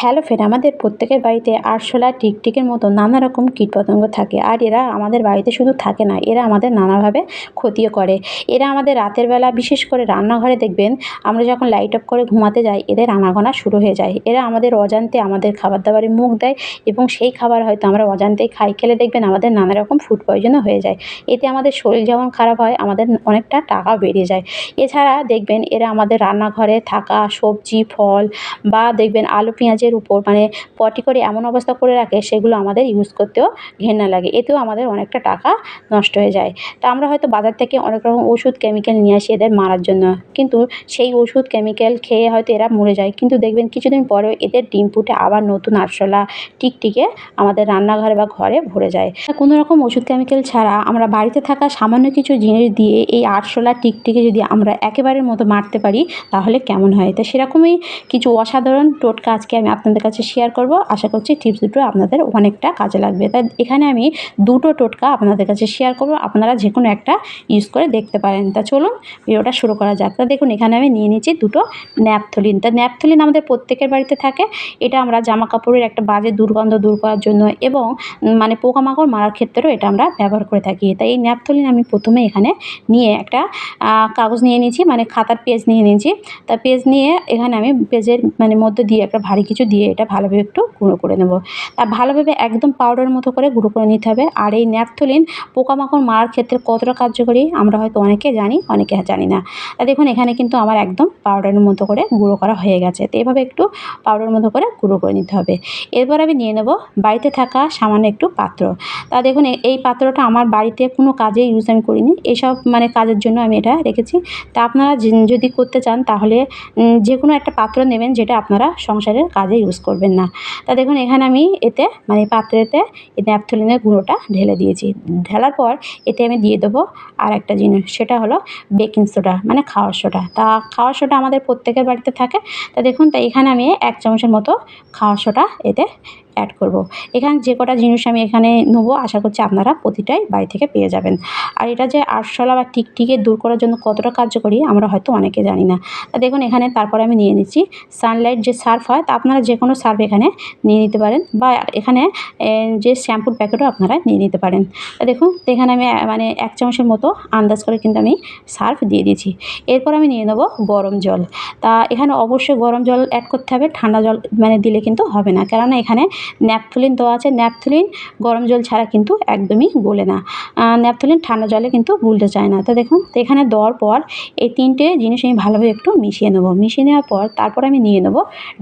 Hello friend, আমাদের প্রত্যেকের বাড়িতে আরশোলা, টিকটিকের মতো নানা রকম কীটপতঙ্গ থাকে আর এরা আমাদের বাড়িতে শুধু থাকে না, এরা আমাদের নানাভাবে ক্ষতিও করে। এরা আমাদের রাতের বেলা, বিশেষ করে রান্নাঘরে দেখবেন, আমরা যখন লাইট অফ করে ঘুমাতে যাই, এদের আনাগোনা শুরু হয়ে যায়। এরা আমাদের অজান্তে আমাদের খাবার দাবারে মুখ দেয় এবং সেই খাবার হয়তো আমরা অজান্তেই খাই, খেলে দেখবেন আমাদের নানা রকম ফুড পয়জনও হয়ে যায়। এতে আমাদের শরীর যেমন খারাপ হয়, আমাদের অনেকটা টাকাও বেরিয়ে যায়। এছাড়া দেখবেন, এরা আমাদের রান্নাঘরে থাকা সবজি, ফল বা দেখবেন আলু পেঁয়াজের উপর মানে পটি করে এমন অবস্থা করে রাখে, সেগুলো আমাদের ইউজ করতেও ঘেন্না লাগে। এতেও আমাদের অনেকটা টাকা নষ্ট হয়ে যায়। তা আমরা হয়তো বাজার থেকে অনেক রকম ওষুধ কেমিক্যাল নিয়ে আসি এদের মারার জন্য। কিন্তু সেই ওষুধ কেমিক্যাল খেয়ে হয়তো এরা মরে যায়। কিন্তু দেখবেন কিছুদিন পরেও এদের ডিম ফুটে আবার নতুন আরশোলা টিকটিকে আমাদের রান্নাঘরে বা ঘরে ভরে যায়। কোনো রকম ওষুধ কেমিক্যাল ছাড়া আমরা বাড়িতে থাকা সামান্য কিছু জিনিস দিয়ে এই আরশোলা টিকটিকে যদি আমরা একেবারের মতো মারতে পারি, তাহলে কেমন হয়? তো সেরকমই কিছু অসাধারণ টোটকা আজকে আপনাদের কাছে শেয়ার করব। আশা করছি টিপস দুটো আপনাদের অনেকটা কাজে লাগবে। তাই এখানে আমি দুটো টোটকা আপনাদের কাছে শেয়ার করব। আপনারা যে কোনো একটা ইউজ করে দেখতে পারেন। তা চলুন ভিডিওটা শুরু করা যাক। তা দেখুন, এখানে আমি নিয়ে নিচ্ছি দুটো ন্যাপথলিন। তা ন্যাপথলিন আমাদের প্রত্যেকের বাড়িতে থাকে। এটা আমরা জামা কাপড়ের একটা বাজে দুর্গন্ধ দূর করার জন্য এবং মানে পোকামাকড় মারার ক্ষেত্রেও এটা আমরা ব্যবহার করে থাকি। তাই এই ন্যাপথলিন আমি প্রথমে এখানে নিয়ে একটা কাগজ নিয়ে নিয়েছি মানে খাতার পেজ নিয়ে নিয়েছি। তা পেজ নিয়ে এখানে আমি পেজের মানে মধ্যে দিয়ে একটা ভারী কিছু দিয়ে এটা ভালোভাবে একটু গুঁড়ো করে নেব। তা ভালোভাবে একদম পাউডার মতো করে গুঁড়ো করে নিতে হবে। আর এই ন্যাপথলিন পোকামাকড় মারার ক্ষেত্রে কতটা কার্যকরী আমরা হয়তো অনেকে জানি অনেকে জানি না। তা দেখুন, এখানে কিন্তু আমার একদম পাউডারের মতো করে গুঁড়ো করা হয়ে গেছে। তো এভাবে একটু পাউডার মতো করে গুঁড়ো করে নিতে হবে। এরপর আমি নিয়ে নেব বাড়িতে থাকা সামান্য একটু পাত্র। তা দেখুন এই পাত্রটা আমার বাড়িতে কোনো কাজে ইউজ আমি করিনি। এইসব মানে কাজের জন্য আমি এটা রেখেছি। তা আপনারা যদি করতে চান, তাহলে যে কোনো একটা পাত্র নেবেন, যেটা আপনারা সংসারের কাজে ইউজ করবেন না। তা দেখুন, এখানে আমি এতে মানে পাত্রেতে এই ন্যাপথলিনের গুঁড়োটা ঢেলে দিয়েছি। ঢেলার পর এতে আমি দিয়ে দেবো আর একটা জিনিস, সেটা হলো বেকিং সোডা মানে খাওয়ার সোডা তা খাওয়ার সোডা আমাদের প্রত্যেকের বাড়িতে থাকে। তা দেখুন, তা এখানে আমি এক চামচের মতো খাওয়ার সোডা এতে অ্যাড করব। এখানে যে কটা জিনিস আমি এখানে নেব, আশা করছি আপনারা প্রতিটাই বাড়ি থেকে পেয়ে যাবেন। আর এটা যে আরশোলা বা টিকটিকে দূর করার জন্য কতটা কার্যকরী, আমরা হয়তো অনেকে জানি না। তা দেখুন, এখানে তারপরে আমি নিয়ে নিচ্ছি। সানলাইট যে সার্ফ হয়, তা আপনারা যে কোনো সার্ফ এখানে নিয়ে নিতে পারেন বা এখানে যে শ্যাম্পুর প্যাকেটও আপনারা নিয়ে নিতে পারেন। তা দেখুন, এখানে আমি মানে এক চামচের মতো আন্দাজ করে কিন্তু আমি সার্ফ দিয়ে দিয়েছি। এরপর আমি নিয়ে নেব গরম জল। তা এখানে অবশ্যই গরম জল অ্যাড করতে হবে, ঠান্ডা জল মানে দিলে কিন্তু হবে না। কেননা এখানে ন্যাপথলিন দেওয়া আছে। ন্যাপথলিন গরম জল ছাড়া কিন্তু একদমই গলে না। ন্যাপথলিন ঠান্ডা জলে কিন্তু গুলতে চায় না। তো দেখুন, তো এখানে দেওয়ার পর এই তিনটে জিনিস আমি ভালোভাবে একটু মিশিয়ে নেব। মিশিয়ে নেওয়ার পর তারপর আমি নিয়ে নেব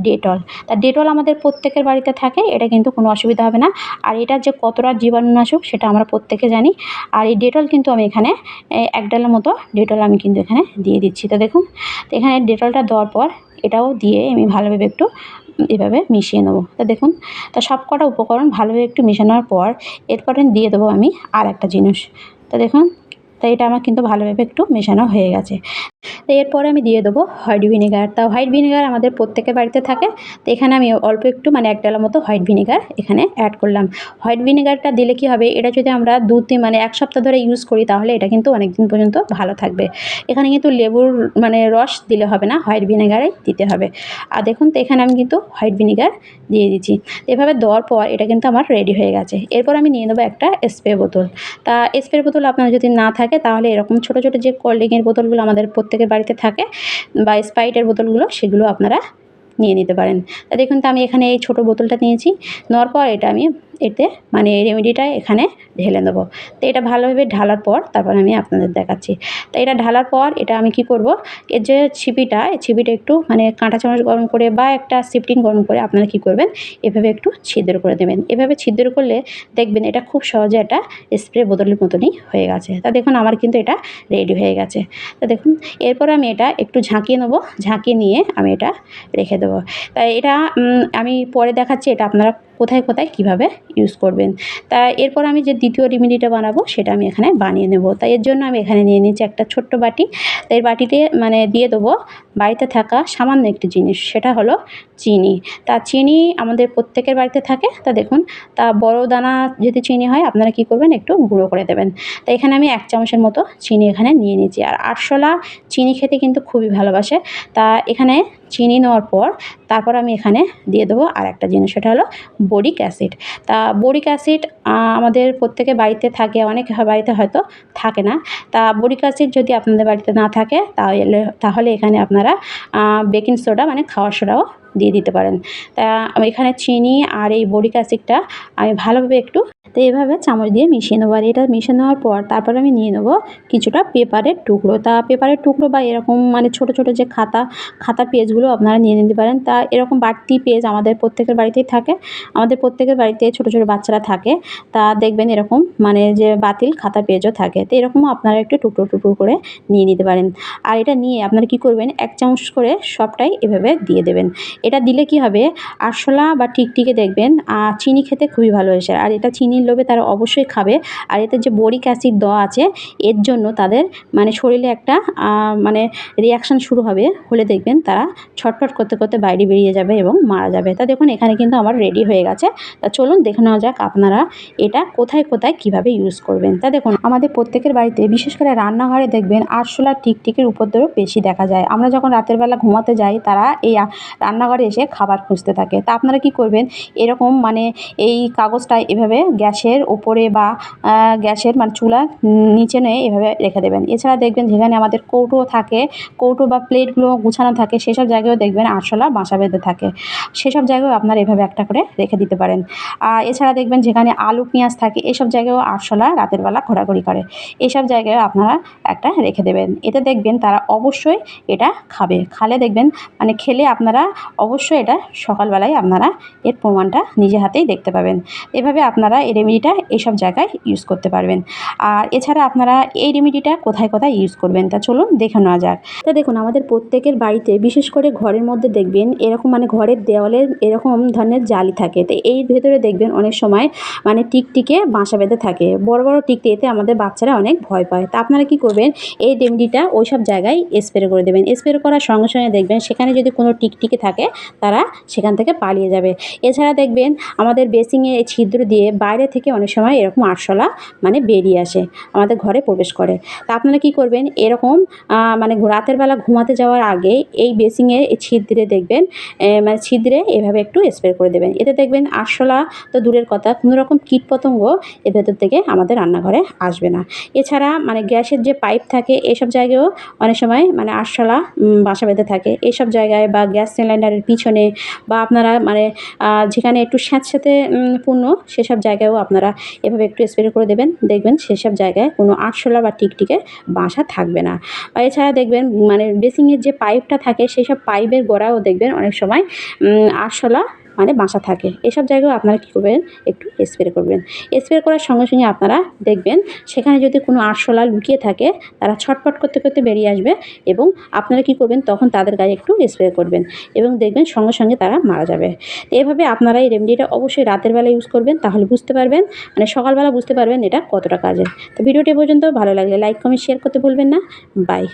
ডেটল। তা ডেটল আমাদের প্রত্যেকের বাড়িতে থাকে, এটা কিন্তু কোনো অসুবিধা হবে না। আর এটার যে কতটা জীবাণুনাশক সেটা আমরা প্রত্যেকে জানি। আর এই ডেটল কিন্তু আমি এখানে এক ডালের মতো ডেটল আমি কিন্তু এখানে দিয়ে দিচ্ছি। তো দেখুন, তো এখানে ডেটলটা দেওয়ার পর এটাও দিয়ে আমি ভালোভাবে একটু এভাবে মিশিয়ে নেব। তা দেখুন, তা সব কটা উপকরণ ভালোভাবে একটু মেশানোর পর এরপরে দিয়ে দেবো আমি আর একটা জিনিস। তা দেখুন তো এটা আমার কিন্তু ভালোভাবে একটু মেশানো হয়ে গেছে। তো এরপরে আমি দিয়ে দেবো হোয়াইট ভিনেগার। তা হোয়াইট ভিনেগার আমাদের প্রত্যেকের বাড়িতে থাকে। তো এখানে আমি অল্প একটু মানে এক ডালা মতো হোয়াইট ভিনেগার এখানে অ্যাড করলাম। হোয়াইট ভিনেগারটা দিলে কি হবে? এটা যদি আমরা দু তিন মানে এক সপ্তাহ ধরে ইউজ করি, তাহলে এটা কিন্তু অনেক দিন পর্যন্ত ভালো থাকবে। এখানে কিন্তু লেবুর মানে রস দিলে হবে না, হোয়াইট ভিনেগারে দিতে হবে। আর দেখুন তো, এখানে আমি কিন্তু হোয়াইট ভিনেগার দিয়ে দিচ্ছি এভাবে দেওয়ার পর এটা কিন্তু আমার রেডি হয়ে গেছে। এরপর আমি নিয়ে নেব একটা স্প্রে বোতল। তা স্প্রে বোতল আপনার যদি না থাকে তাহলে এরকম ছোটো ছোটো যে কোল্ড ড্রিঙ্কের বোতলগুলো আমাদের প্রত্যেকের বাড়িতে থাকে বা স্প্রাইটের বোতলগুলো, সেগুলো আপনারা নিয়ে নিতে পারেন। তা দেখুন, তো আমি এখানে এই ছোটো বোতলটা নিয়েছি। নেওয়ার পর এটা আমি এতে মানে রেমেডিটা এখানে ঢেলে দেবো। তো এটা ভালোভাবে ঢালার পর তারপর আমি আপনাদের দেখাচ্ছি। তো এটা ঢালার পর এটা আমি কি করব? এর যে ছিপিটা, এই ছিপিটা একটু মানে কাঁটা চামচ গরম করে বা একটা সিফটিং গরম করে আপনারা কি করবেন? এভাবে একটু ছিদ্র করে দেবেন। এভাবে ছিদ্র করলে দেখবেন এটা খুব সহজে একটা স্প্রে বোতলের মতনই হয়ে গেছে। তা দেখুন আমার কিন্তু এটা রেডি হয়ে গেছে। তা দেখুন, এরপর আমি এটা একটু ঝাঁকিয়ে নেব। ঝাঁকিয়ে নিয়ে আমি এটা রেখে দেবো। তাই এটা আমি পরে দেখাচ্ছি, এটা আপনারা কোথায় কোথায় কীভাবে ইউজ করবেন। তা এরপর আমি যে দ্বিতীয় রেমেডিটা বানাবো সেটা আমি এখানে বানিয়ে নেব। তাই এর জন্য আমি এখানে নিয়ে নিচ্ছি একটা ছোট্ট বাটি। তাই বাটিতে মানে দিয়ে দেবো বাড়িতে থাকা সামান্য একটি জিনিস, সেটা হলো চিনি। তা চিনি আমাদের প্রত্যেকের বাড়িতে থাকে। তা দেখুন, তা বড় দানা যদি চিনি হয়, আপনারা কি করবেন? একটু গুঁড়ো করে দেবেন। তা এখানে আমি এক চামচের মতো চিনি এখানে নিয়ে নিয়েছি। আর আটশোলা চিনি খেতে কিন্তু খুবই ভালোবাসে। তা এখানে চিনি নেওয়ার পর তারপর আমি এখানে দিয়ে দেবো আর একটা জিনিস, সেটা হলো বরিক অ্যাসিড। তা বোরিক অ্যাসিড আমাদের প্রত্যেকে বাড়িতে থাকে, অনেক বাড়িতে হয়তো থাকে না। তা বোরিক অ্যাসিড যদি আপনাদের বাড়িতে না থাকে, তাহলে তাহলে এখানে আপনারা বেকিং সোডা মানে খাওয়ার সোডাও দিয়ে দিতে পারেন। তা এখানে চিনি আর এই বোরিক অ্যাসিডটা আমি ভালোভাবে একটু তো এইভাবে চামচ দিয়ে মিশিয়ে নেব। আর এটা মিশিয়ে নেওয়ার পর তারপর আমি নিয়ে নেব কিছুটা পেপারের টুকরো। তা পেপারের টুকরো বা এরকম মানে ছোটো ছোটো যে খাতা খাতা পেজগুলো আপনারা নিয়ে নিতে পারেন। তা এরকম বাড়তি পেজ আমাদের প্রত্যেকের বাড়িতেই থাকে। আমাদের প্রত্যেকের বাড়িতে ছোটো ছোটো বাচ্চারা থাকে। তা দেখবেন এরকম মানে যে বাতিল খাতা পেজও থাকে। তো এরকমও আপনারা একটু টুকরো টুকরো করে নিয়ে নিতে পারেন। আর এটা নিয়ে আপনারা কী করবেন? এক চামচ করে সবটাই এভাবে দিয়ে দেবেন। এটা দিলে কি হবে? আরশোলা বা টিকটিকে দেখবেন চিনি খেতে খুবই ভালোবাসে আর এটা চিনির লোভে তারা অবশ্যই খাবে। আর এতে যে বোরিক অ্যাসিড দেওয়া আছে, এর জন্য তাদের মানে শরীরে একটা মানে রিয়াকশান শুরু হবে। হলে দেখবেন তারা ছটফট করতে করতে বাইরে বেরিয়ে যাবে এবং মারা যাবে। তা দেখুন, এখানে কিন্তু আমার রেডি হয়ে গেছে। তা চলুন দেখে নেওয়া যাক আপনারা এটা কোথায় কোথায় কীভাবে ইউজ করবেন। তা দেখুন, আমাদের প্রত্যেকের বাড়িতে, বিশেষ করে রান্নাঘরে দেখবেন, আরশোলা টিকটিকের উপদ্রব বেশি দেখা যায়। আমরা যখন রাতের বেলা ঘুমাতে যাই, তারা এই রান্নাঘরে এসে খাবার খুঁজতে থাকে। তা আপনারা কি করবেন? এরকম মানে এই কাগজটা এভাবে গ্যাসের ওপরে বা গ্যাসের মানে চুলা নিচে নিয়ে এভাবে রেখে দেবেন। এছাড়া দেখবেন যেখানে আমাদের কৌটো থাকে, কৌটো বা প্লেটগুলো গুছানো থাকে, সেসব জায়গায়ও দেখবেন আরশোলা বাসা বেঁধে থাকে। সেসব জায়গায়ও আপনারা এভাবে একটা করে রেখে দিতে পারেন। এছাড়া দেখবেন যেখানে আলু, পেঁয়াজ থাকে, এসব জায়গায়ও আরশোলা রাতের বেলা ঘোরাঘুরি করে। এসব জায়গায় আপনারা একটা রেখে দেবেন। এতে দেখবেন তারা অবশ্যই এটা খাবে। খালে দেখবেন মানে খেলে আপনারা অবশ্যই এটা সকালবেলায় আপনারা এর প্রমাণটা নিজে হাতেই দেখতে পাবেন। এভাবে আপনারা এই রেমেডিটা এইসব জায়গায় ইউজ করতে পারবেন। আর এছাড়া আপনারা এই রেমেডিটা কোথায় কোথায় ইউজ করবেন তা চলুন দেখে নেওয়া যাক। তা দেখুন, আমাদের প্রত্যেকের বাড়িতে বিশেষ করে ঘরের মধ্যে দেখবেন এরকম মানে ঘরের দেওয়ালে এরকম ধরনের জালি থাকে। তো এই ভেতরে দেখবেন অনেক সময় মানে টিকটিকে বাসা বেঁধে থাকে। বড় বড় টিকটি এতে আমাদের বাচ্চারা অনেক ভয় পায়। তা আপনারা কি করবেন? এই রেমেডিটা ওই সব জায়গায় স্প্রে করে দেবেন। স্প্রে করার সঙ্গে সঙ্গে দেখবেন সেখানে যদি কোনো টিকটিকি থাকে তারা সেখান থেকে পালিয়ে যাবে। এছাড়া দেখবেন আমাদের বেসিংয়ে এই ছিদ্র দিয়ে বাইরে থেকে অনেক সময় এরকম আরশোলা মানে বেরিয়ে আসে, আমাদের ঘরে প্রবেশ করে। তা আপনারা কী করবেন? এরকম মানে রাতের বেলা ঘুমাতে যাওয়ার আগে এই বেসিংয়ে ছিদ্রে দেখবেন মানে ছিদ্রে এভাবে একটু স্প্রে করে দেবেন। এতে দেখবেন আরশোলা তো দূরের কথা, কোনো রকম কীটপতঙ্গ এর ভেতর থেকে আমাদের রান্নাঘরে আসবে না। এছাড়া মানে গ্যাসের যে পাইপ থাকে, এসব জায়গায়ও অনেক সময় মানে আরশোলা বাসা বেঁধে থাকে। এসব জায়গায় বা গ্যাস সিলিন্ডারের পিছনে বা আপনারা মানে যেখানে একটু স্যাঁতস্যাঁতে পূর্ণ, সেসব জায়গায়ও আপনারা এভাবে একটু স্প্রে করে দেবেন। দেখবেন সেসব জায়গায় কোনো আটশোলা বা টিকটিকের বাসা থাকবে না। বা এছাড়া দেখবেন মানে ড্রেসিংয়ের যে পাইপটা থাকে সেই সব পাইপের গোড়াও দেখবেন অনেক সময় আরশোলা মানে বাসা থাকে। এসব জায়গায় আপনারা কী করবেন? একটু স্প্রে করবেন। স্প্রে করার সঙ্গে সঙ্গে আপনারা দেখবেন, সেখানে যদি কোনো আরশোলা লুকিয়ে থাকে, তারা ছটপট করতে করতে বেরিয়ে আসবে এবং আপনারা কী করবেন? তখন তাদের গায়ে একটু স্প্রে করবেন এবং দেখবেন সঙ্গে সঙ্গে তারা মারা যাবে। এভাবে আপনারা এই রেমেডিটা অবশ্যই রাতের বেলা ইউজ করবেন, তাহলে বুঝতে পারবেন মানে সকালবেলা বুঝতে পারবেন এটা কতটা কাজের। তো ভিডিওটি পর্যন্ত, ভালো লাগলে লাইক কমেন্ট শেয়ার করতে ভুলবেন না। বাই